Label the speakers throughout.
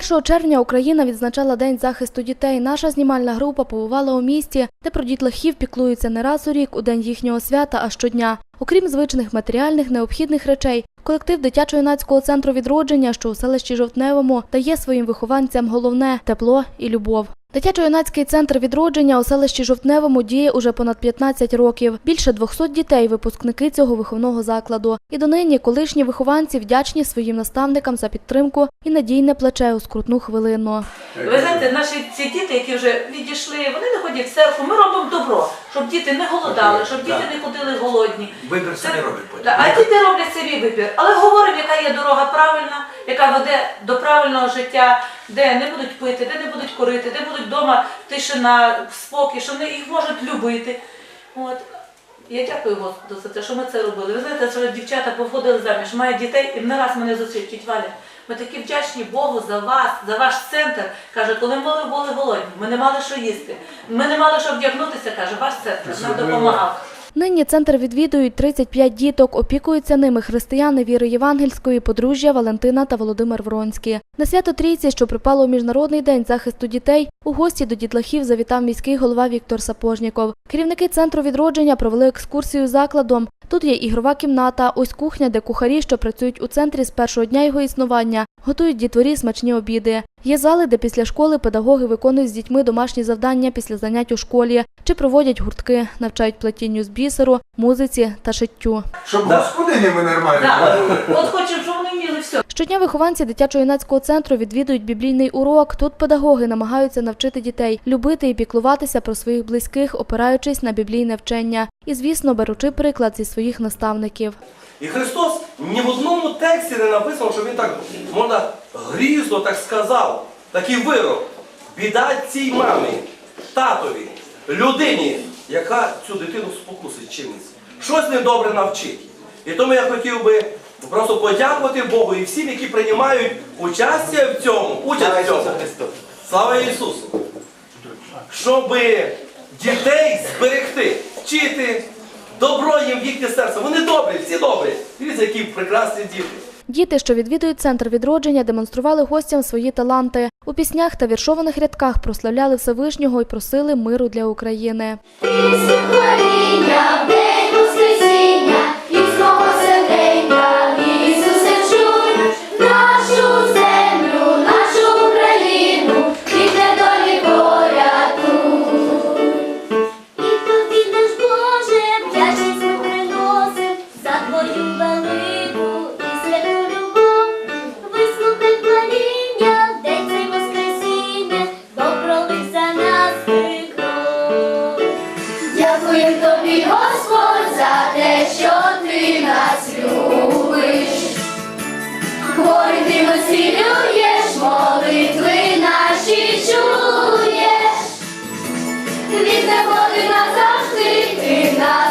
Speaker 1: 1 червня Україна відзначала День захисту дітей. Наша знімальна група побувала у місті, де про дітлахів піклуються не раз у рік у день їхнього свята, а щодня. Окрім звичних матеріальних необхідних речей, колектив дитячо-юнацького центру відродження, що у селищі Жовтневому, дає своїм вихованцям головне тепло і любов. Дитячо-юнацький центр відродження у селищі Жовтневому діє уже понад 15 років. Більше 200 дітей – випускники цього виховного закладу. І донині колишні вихованці вдячні своїм наставникам за підтримку і надійне плече у скрутну хвилину.
Speaker 2: Ви знаєте, наші ці діти, які вже відійшли, вони не ходять в церкву. Ми робимо добро, щоб діти не голодали, щоб діти не ходили голодні.
Speaker 3: Вибір самі роблять потім.
Speaker 2: А діти роблять собі вибір. Але говоримо, яка є дорога правильна, яка веде до правильного життя, де не будуть пити, де не будуть курити, де будуть вдома тишина, спокій, що вони їх можуть любити. От. Я дякую Господу за те, що ми це робили. Ви знаєте, що дівчата повходили заміж, мають дітей, і не раз мене зустрічуть, «Тіть Валя. Ми такі вдячні Богу за вас, за ваш центр. Каже, коли ми були голодні, ми не мали що їсти. Ми не мали що вдягнутися, каже, ваш центр нам допомагав.
Speaker 1: Нині центр відвідують 35 діток, опікуються ними християни віри євангельської, подружжя Валентина та Володимир Вронські. На свято Трійці, що припало у Міжнародний день захисту дітей, у гості до дітлахів завітав міський голова Віктор Сапожніков. Керівники центру відродження провели екскурсію закладом. Тут є ігрова кімната, ось кухня, де кухарі, що працюють у центрі з першого дня його існування, готують дітворі смачні обіди. Є зали, де після школи педагоги виконують з дітьми домашні завдання після занять у школі чи проводять гуртки, навчають плетінню з бісеру, музиці та шиттю.
Speaker 3: Щоб
Speaker 4: Да.
Speaker 3: господинями нормально
Speaker 2: Да. От хочу,
Speaker 1: Щодня вихованці дитячо-юнацького центру відвідують біблійний урок. Тут педагоги намагаються навчити дітей любити і піклуватися про своїх близьких, опираючись на біблійне вчення. І, звісно, беручи приклад зі своїх наставників.
Speaker 4: І Христос ні в одному тексті не написано, що він так можна грізно так сказав. Такий вирок. Біда цій мамі, татові, людині, яка цю дитину спокусить чимось. Щось недобре навчить. І тому я хотів би просто подякувати Богу і всім, які приймають участь в цьому, участь в цьому. Слава Ісусу! Щоб дітей зберегти, вчити, добро їм в їхнє серце. Вони добрі, всі добрі. Дивіться, які прекрасні діти.
Speaker 1: Діти, що відвідують центр відродження, демонстрували гостям свої таланти. У піснях та віршованих рядках прославляли Всевишнього і просили миру для України.
Speaker 5: Від води назавжди ти нас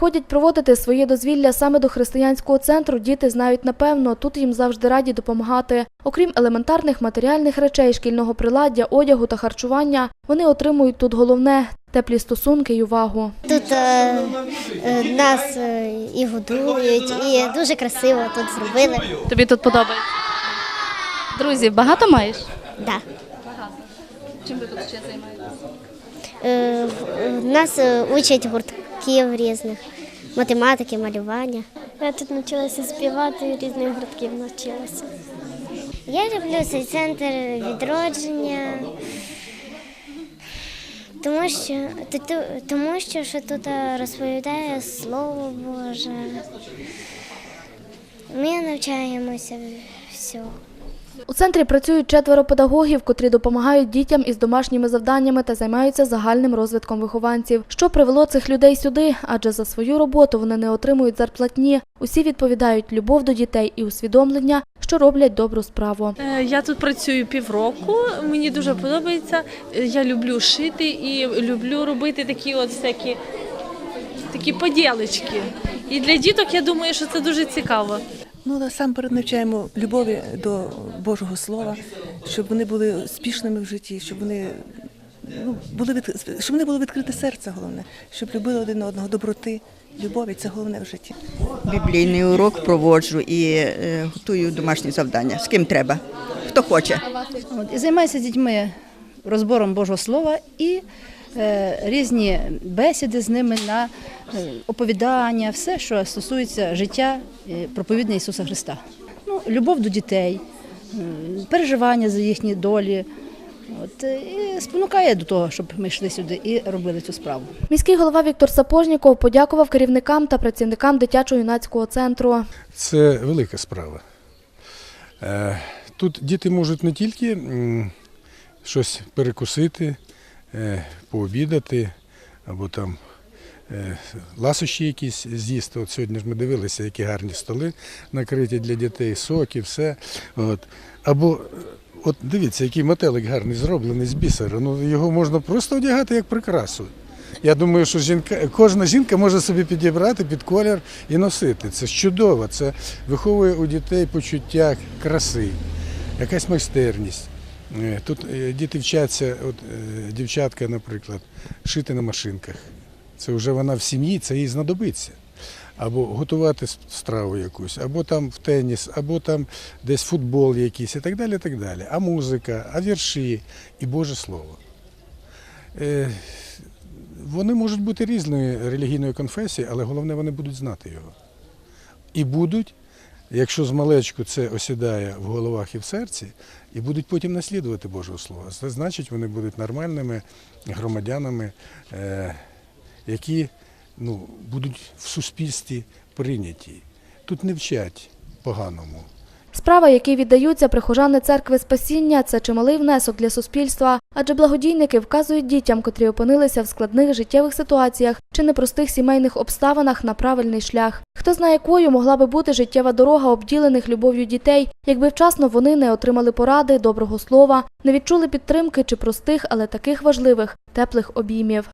Speaker 1: приходять проводити своє дозвілля саме до християнського центру, діти знають напевно, тут їм завжди раді допомагати. Окрім елементарних матеріальних речей, шкільного приладдя, одягу та харчування, вони отримують тут головне теплі стосунки й увагу.
Speaker 6: Тут е, е, нас е, і годують, і дуже красиво тут зробили.
Speaker 1: Тобі тут подобається? Друзі, багато маєш?
Speaker 6: Да.
Speaker 1: Чим ви тут ще займаєтеся?
Speaker 6: Е, нас е, учать гуртків різних, математики, малювання.
Speaker 7: Я тут навчилася співати, різних гуртків навчилася.
Speaker 6: Я люблю цей центр відродження, тому що, тому що, що тут е, розповідає Слово Боже. Ми навчаємося всього.
Speaker 1: У центрі працюють четверо педагогів, котрі допомагають дітям із домашніми завданнями та займаються загальним розвитком вихованців. Що привело цих людей сюди? Адже за свою роботу вони не отримують зарплатні. Усі відповідають любов до дітей і усвідомлення, що роблять добру справу.
Speaker 8: Е, Я тут працюю півроку. Мені дуже подобається. Е, Я люблю шити і люблю робити такі от всякі такі поділочки. І для діток я думаю, що це дуже цікаво.
Speaker 9: Ну, насамперед навчаємо любові до Божого Слова, щоб вони були успішними в житті, щоб вони ну, були від... щоб вони були відкрите серце, головне, щоб любили один одного, доброти, любові це головне в житті.
Speaker 10: Біблійний урок проводжу і е, готую домашні завдання. З ким треба, хто хоче.
Speaker 11: От, і займаюся з дітьми розбором Божого Слова і е, різні бесіди з ними на оповідання, все, що стосується життя е, Ісуса Христа. Ну, любов до дітей, е, переживання за їхні долі. От, е, і спонукає до того, щоб ми йшли сюди і робили цю справу.
Speaker 1: Міський голова Віктор Сапожніков подякував керівникам та працівникам дитячо-юнацького центру.
Speaker 12: Це велика справа. Тут діти можуть не тільки щось перекусити, пообідати або там ласощі якісь з'їсти. От сьогодні ж ми дивилися, які гарні столи накриті для дітей, соки, все. От. Або е, от дивіться, який метелик гарний зроблений з бісера. Ну, його можна просто одягати як прикрасу. Я думаю, що жінка, кожна жінка може собі підібрати під колір і носити. Це чудово, це виховує у дітей почуття краси, якась майстерність. Е, Тут е, діти вчаться, от е, дівчатка, наприклад, шити на машинках. Це вже вона в сім'ї, це їй знадобиться. Або готувати страву якусь, або там в теніс, або там десь футбол якийсь і так далі. так далі. А музика, а вірші і Боже Слово. Е, вони можуть бути різної релігійної конфесії, але головне, вони будуть знати його. І будуть, якщо з малечку це осідає в головах і в серці, і будуть потім наслідувати Божого Слова. Це значить, вони будуть нормальними громадянами, е, які ну, будуть в суспільстві прийняті. Тут не вчать поганому.
Speaker 1: Справа, якій віддаються прихожани церкви спасіння, це чималий внесок для суспільства, адже благодійники вказують дітям, котрі опинилися в складних життєвих ситуаціях чи непростих сімейних обставинах на правильний шлях. Хто знає, якою могла би бути життєва дорога обділених любов'ю дітей, якби вчасно вони не отримали поради, доброго слова, не відчули підтримки чи простих, але таких важливих теплих обіймів.